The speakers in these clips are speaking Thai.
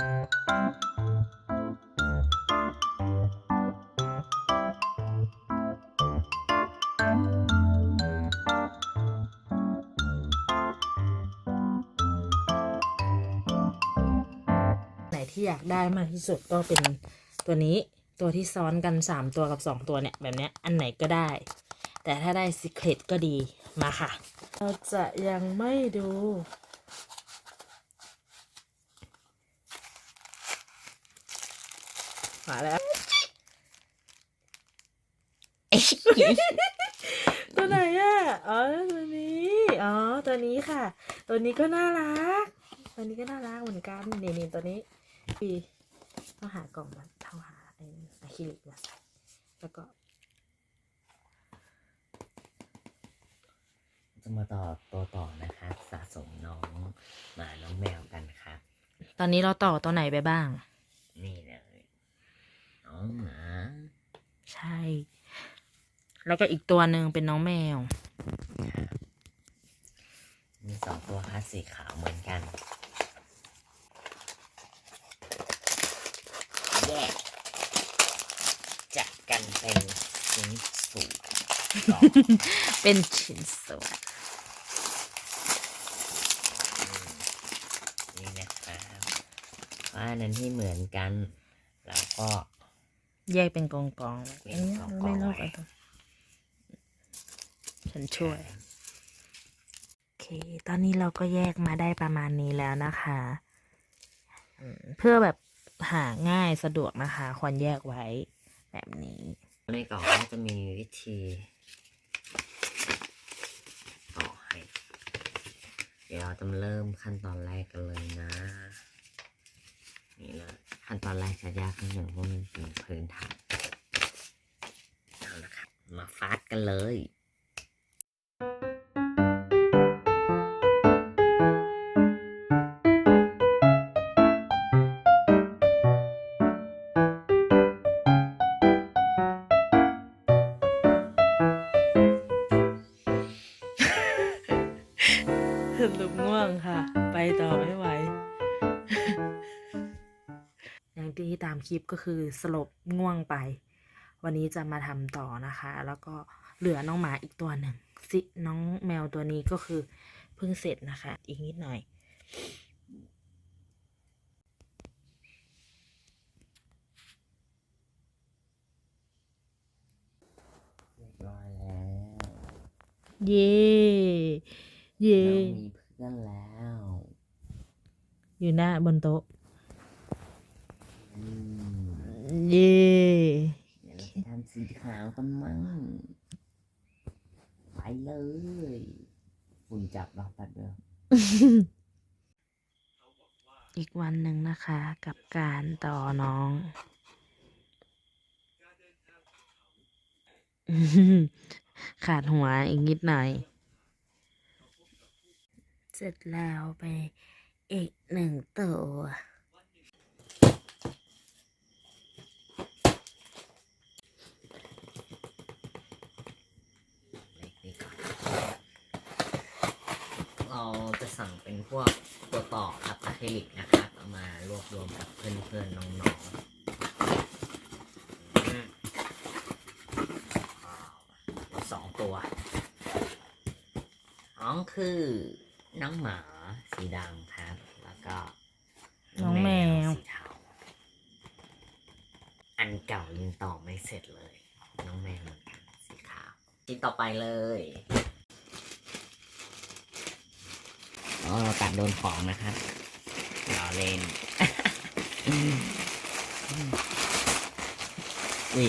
ไหนที่อยากได้มากที่สุดก็เป็นตัวนี้ตัวที่ซ้อนกันสามตัวกับสองตัวเนี่ย แบบเนี้ยอันไหนก็ได้ แต่ถ้าได้ Secret ก็ดีมาค่ะ เราจะยังไม่ดู มาแล้วตัวไหนอะ อ๋อตัวนี้ อ๋อ ตัวนี้ค่ะ ตัวนี้ก็น่ารัก ตัวนี้ก็น่ารักเหมือนกัน นี่นี่ตัวนี้พี่ต้องหากล่องมาเท่าหาไอ้อะคริลิกมาใส่แล้วก็จะมาต่อตัวต่อนะคะสะสมน้องหมาน้องแมวกันครับ ตอนนี้เราต่อตัวไหนไปบ้าง นี่เลย น้องหมา ใช่ แล้วก็อีกตัวหนึ่งเป็นน้องแมว มีสองตัวค่ะสีขาวเหมือนกันแยกจัดกันเป็นชิ้นส่วนต่อเป็นชิ้นส่วนนี่นะครับว่าอันนั้นที่เหมือนกัน แล้วก็ แยกเป็นกองกองๆไว้เป็นอันนี้กองๆไม่ลอกไว้อันตัวฉันช่วย โอเค ตอนนี้เราก็แยกมาได้ประมาณนี้แล้วนะคะอืมเพื่อแบบหาง่ายสะดวกนะคะ ควรแยกไว้แบบนี้ในกล่องก็จะมีวิธีต่อให้ เดี๋ยวเราจะเริ่มขั้นตอนแรกกันเลยนะ นี่เลย ขั้นตอนแรกจะยากนิดหนึ่งเพราะมันเป็นพื้นฐานเอาละครับ มาฟาดกันเลยสรุปง่วงค่ะ ไปต่อไม่ ลิปก็คือสลบง่วงไป วันนี้จะมาทำต่อนะคะ แล้วก็เหลือน้องหมาอีกตัวหนึ่งสิน้องแมวตัวนี้ก็คือเพิ่งเสร็จนะคะ อีกนิดหน่อยเรียบร้อยแล้วเย่เย่เรามีเพื่อนแล้วอยู่หน้าบนโต๊ะ อืม เย่เดี๋ยวเราไปทำสีขาวกันมั้งไปเลยฝุ่นจับเราแป๊บเดียวอีกวันหนึ่งนะคะ กับการต่อน้อง ขาดหัวอีกนิดหน่อย เสร็จแล้วไปอีกหนึ่งตัว เล็กนี่ก่อนเราจะ สั่งเป็นพวกตัวต่อครับอะคริลิกนะครับเอามารวบรวมกับเพื่อนๆน้องๆสองตัวน้องคือน้องหมาสีดำครับ แล้วก็น้องแมวสีเทาอันเก่ายังต่อไม่เสร็จเลย น้องแมวเหมือนกันสีขาวชิ้นต่อไปเลย อ๋อเราตัดโดนของนะครับเราเล่นอุ้ย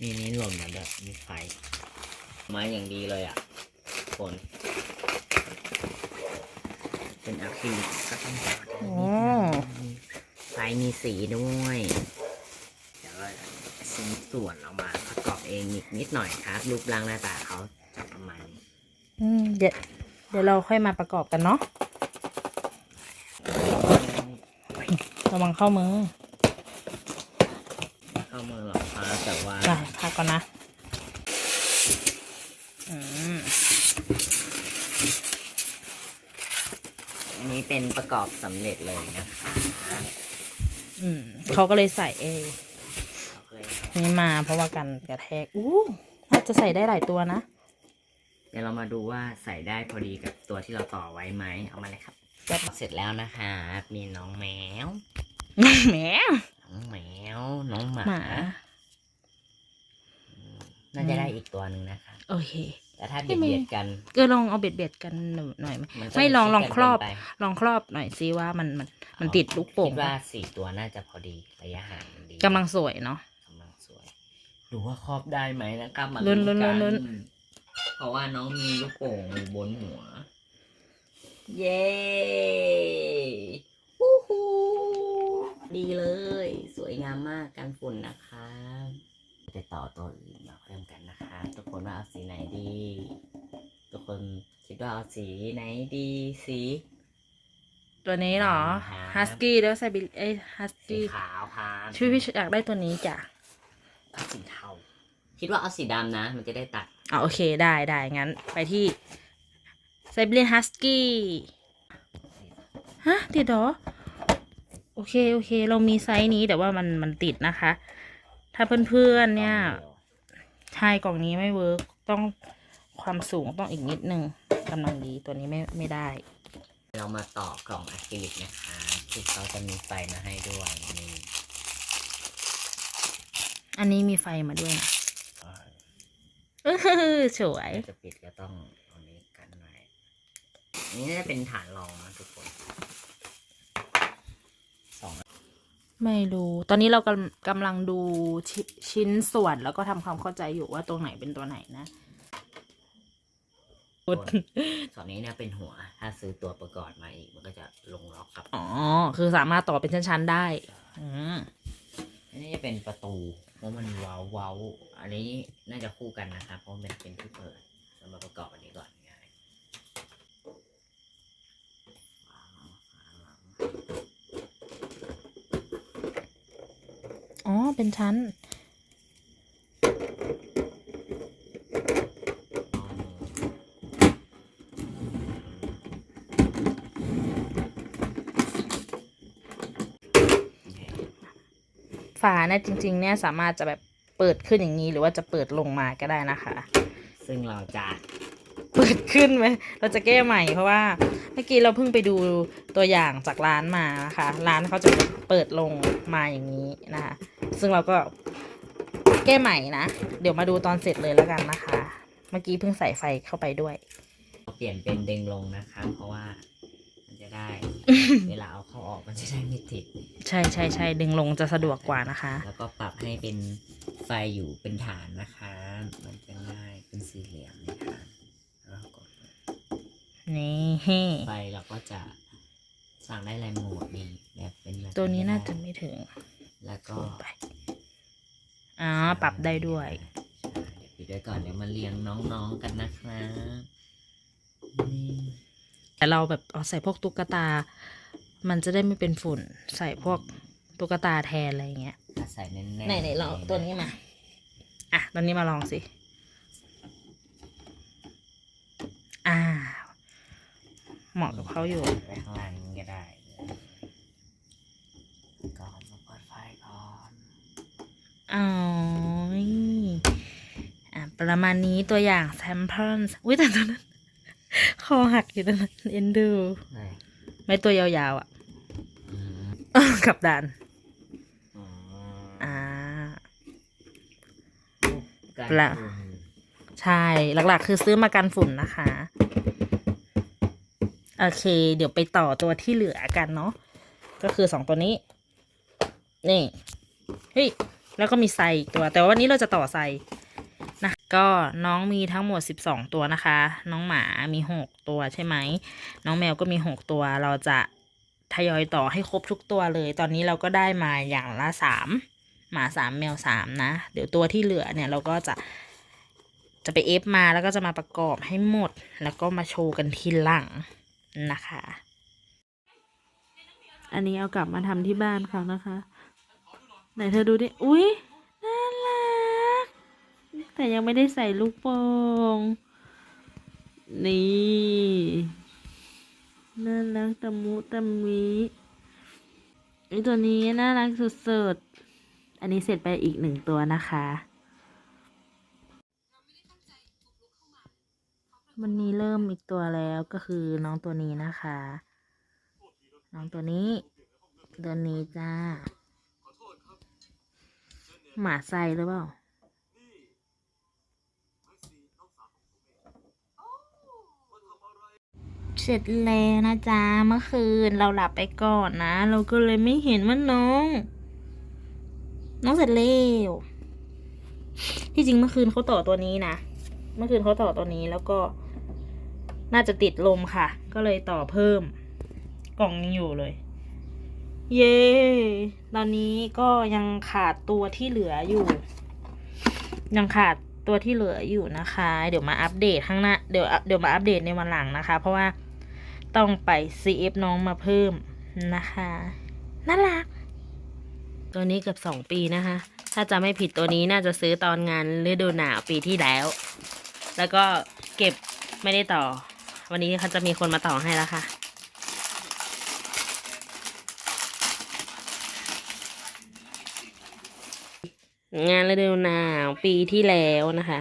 มีนี้หล่นมาแบบมีไฟมาอย่างดีเลยอะคนเป็นอะคริลิกก็ต้องต่อด้โอ้ไฟมีสีด้วยเดี๋ยวเราชิ้นส่วนเอามาประกอบเองนิดนิดหน่อยครับ รูปร่างหน้าตาเขาจะประมาณนี้อืม เดี๋ยวเดี๋ยวเราค่อยมาประกอบกันเนาะระวังเข้ามือ เข้ามือหรอกครับแต่ว่าได้พักก่อนนะอืมอันนี้นี้เป็นประกอบสำเร็จเลยนะคะอืมเขาก็เลยใส่เอเราก็เลยนี่มาเพราะว่ากันกระแทกอู้น่าจะใส่ได้หลายตัวนะ เดี๋ยวเรามาดูว่าใส่ได้พอดีกับตัวที่เราต่อไว้ไหมเอามาเลยครับเสร็จแล้วนะคะมีน้องแมวแหมน้องแมว น้องหมา หมา น่าจะได้อีกตัวหนึ่งนะคะโอเค แต่ถ้าเบียดเบียดกัน ก็ลองเอาเบ็ดเบ็ดๆกันหน่อยไหมมันก็ไม่ลองจะลองครอบชิดกันเกินไปลองครอบหน่อยซิว่ามันมันมันติดลูกโป่งคิดว่าสี่ตัวน่าจะพอดีระยะห่างมันดีกำลังสวยเนาะกำลังสวย ดูว่าครอบได้ไหมนะครับมาลุ้นกัลุ้นลุ้น เพราะว่าน้องมีลูกโป่งอยู่บนหัว เย้ฮู้ฮู้ดีเลย สวยงามมากกันฝุ่นนะคะไปต่อตัวอื่นมาเพิ่มกันนะคะ ทุกคนว่าเอาสีไหนดี ทุกคนคิดว่าเอาสีไหนดีสีตัวนี้เหรอครับฮัสกี้แล้วใส่บิลเอ้ฮัสสีกี้ขาวพานช่วยพี่อยากได้ตัวนี้จ้ะเอาสีเทาคิดว่าเอาสีดำนะ มันจะได้ตัด อ่าโอเคได้ได้งั้น ไปที่ไซบีเรียนฮัสกี้ฮะติดเหรอ โอเค โอเค เรามีไซส์นี้แต่ว่ามันมันติดนะคะ ถ้าเพื่อนๆเนี่ยใช่กล่องนี้ไม่เวิร์กต้องความสูงต้องอีกนิดนึงกำลังดีตัวนี้ไม่ไม่ได้ เรามาต่อกล่องอะคริลิกนะคะที่เขาจะมีไฟมาให้ด้วยนี่อันนี้มีไฟมาด้วยนะ เออสวยถ้าจะปิดก็ต้องเอานี้กันไว้นี่น่าจะเป็นฐานรองนะทุกคนสองไม่รู้ ตอนนี้เรากำกำลังดูชชิ้นส่วนแล้วก็ทำความเข้าใจอยู่ว่าตรงไหนเป็นตัวไหนนะส่วนส่วนนี้เนี่ยเป็นหัว ถ้าซื้อตัวประกอบมาอีกมันก็จะลงล็อกกับ อ๋อ คือสามารถต่อเป็นชั้นๆได้ อืมอันนี้ จะเป็นประตูเพราะมันเว้าเว้าอันนี้น่าจะคู่กันนะครับเพราะมันเป็นที่เปิดเรามาประกอบอันนี้ก่อนง่ายฝาหลังฝาหลังอ๋อ เป็นชั้น ฝาเนี่ยจริง ๆ เนี่ยสามารถจะแบบเปิดขึ้นอย่างนี้หรือว่าจะเปิดลงมาก็ได้นะคะ ซึ่งเราจะเปิดขึ้นไหมเราจะแก้ใหม่เพราะว่าเมื่อกี้เราเพิ่งไปดูตัวอย่างจากร้านมานะคะร้านเขาจะเปิดลงมาอย่างนี้นะคะ ซึ่งเราก็แก้ใหม่นะ เดี๋ยวมาดูตอนเสร็จเลยแล้วกันนะคะ เมื่อกี้เพิ่งใส่ไฟเข้าไปด้วย เปลี่ยนเป็นเด้งลงนะครับเพราะว่ามันจะ ได้ เวลาเอาเข้าออกมันจะได้ไม่ติดใช่ใช่ใช่ดึงลงจะสะดวกกว่านะคะ แล้วก็ปรับให้เป็นไฟอยู่เป็นฐานนะคะ มันจะง่ายเป็นสี่เหลี่ยมนะคะแล้วกดนี่ไฟเราก็จะสั่งได้หลายโหมดนี่แบบเป็นแบบตัวนี้น่าจะได้ไม่ถึง แล้วก็ไปอ๋อปรับได้ด้วยใช่เดี๋ยวปิดไว้ก่อนเดี๋ยวมาเลี้ยงน้องๆกันนะครับนี่ แต่เราแบบเอาใส่พวกตุ๊กตา มันจะได้ไม่เป็นฝุ่น ใส่พวกตุ๊กตาแทนอะไรอย่างเงี้ยถ้าใส่แน่นๆไหนไหนลองตัวนี้มา อะตัวนี้มาลองสิ อ่า เหมาะกับเขาอยู่ไว้ข้างล่างนี้ก็ได้ก่อนมาเปิดไฟก่อนอ๋ออะประมาณนี้ตัวอย่างแซมเปิลอุ้ยแต่ตัวนั้น คอหักอยู่ตรงนั้นเอ็นดู ไหนไม่ตัวยาวๆอะอืมกับดันอ๋ออ่า การละคุมใช่ หลักๆ คือซื้อมากันฝุ่นนะคะ โอเค เดี๋ยวไปต่อตัวที่เหลือกันเนาะ ก็คือสองตัวนี้ นี่ เฮ้ย แล้วก็มีไซอีกตัว แต่ว่าวันนี้เราจะต่อไซนะ ก็น้องมีทั้งหมดสิบสองตัวนะคะ น้องหมามีหกตัวใช่ไหม น้องแมวก็มีหกตัว เราจะทยอยต่อให้ครบทุกตัวเลย ตอนนี้เราก็ได้มาอย่างละสามหมาสามแมวสามนะ เดี๋ยวตัวที่เหลือเนี่ยเราก็จะจะไปเอฟมาแล้วก็จะมาประกอบให้หมด แล้วก็มาโชว์กันทีหลังนะคะ อันนี้เอากลับมาทำที่บ้านเขานะคะ ไหนเธอดูดิ อุ๊ย แต่ยังไม่ได้ใส่ลูกโป่งนี่น่ารักตะมุตะมิไอตัวนี้น่ารักสุดๆ อันนี้เสร็จไปอีกหนึ่งตัวนะคะ วันนี้เริ่มอีกตัวแล้วก็คือน้องตัวนี้นะคะ น้องตัวนี้ ตัวนี้จ้า หมาไซหรือเปล่า เส ร็จแล้วนะจ๊ะเมื่อคืนเราหลับไปก่อนนะ เราก็เลยไม่เห็นว่าน้อง น้องเสร็จแล้วที่จริงเมื่อคืนเขาต่อตัวนี้นะเมื่อคืนเขาต่อตัวนี้แล้วก็ น่าจะติดลมค่ะ ก็เลยต่อเพิ่ม กล่องยังอยู่เลย เย้ตอนนี้ก็ยังขาดตัวที่เหลืออยู่ ยังขาดตัวที่เหลืออยู่นะคะ เดี๋ยวมาอัปเดตข้างหน้า เดี๋ยว เดี๋ยวมาอัปเดตในวันหลังนะคะ เพราะว่า ต้องไป CF น้องมาเพิ่มนะคะน่ารัก ตัวนี้เกือบสองปีนะคะ ถ้าจะไม่ผิดตัวนี้น่าจะซื้อตอนงานฤดูหนาวปีที่แล้ว แล้วก็เก็บไม่ได้ต่อ วันนี้เขาจะมีคนมาต่อให้แล้วค่ะงานฤดูหนาวปีที่แล้วนะคะ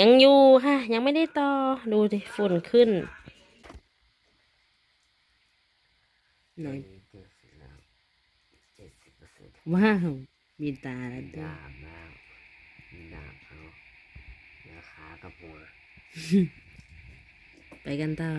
ยังอยู่ค่ะ ยังไม่ได้ต่อดูดิฝุ่นขึ้น หน่อย เจ็ดสิบแล้วเจ็ดสิบเปอร์เซ็นต์ว้าว มีตาแล้วด้วย ดาบแล้วมีดาบเอาแล้วขากับหัวไปกันต่อ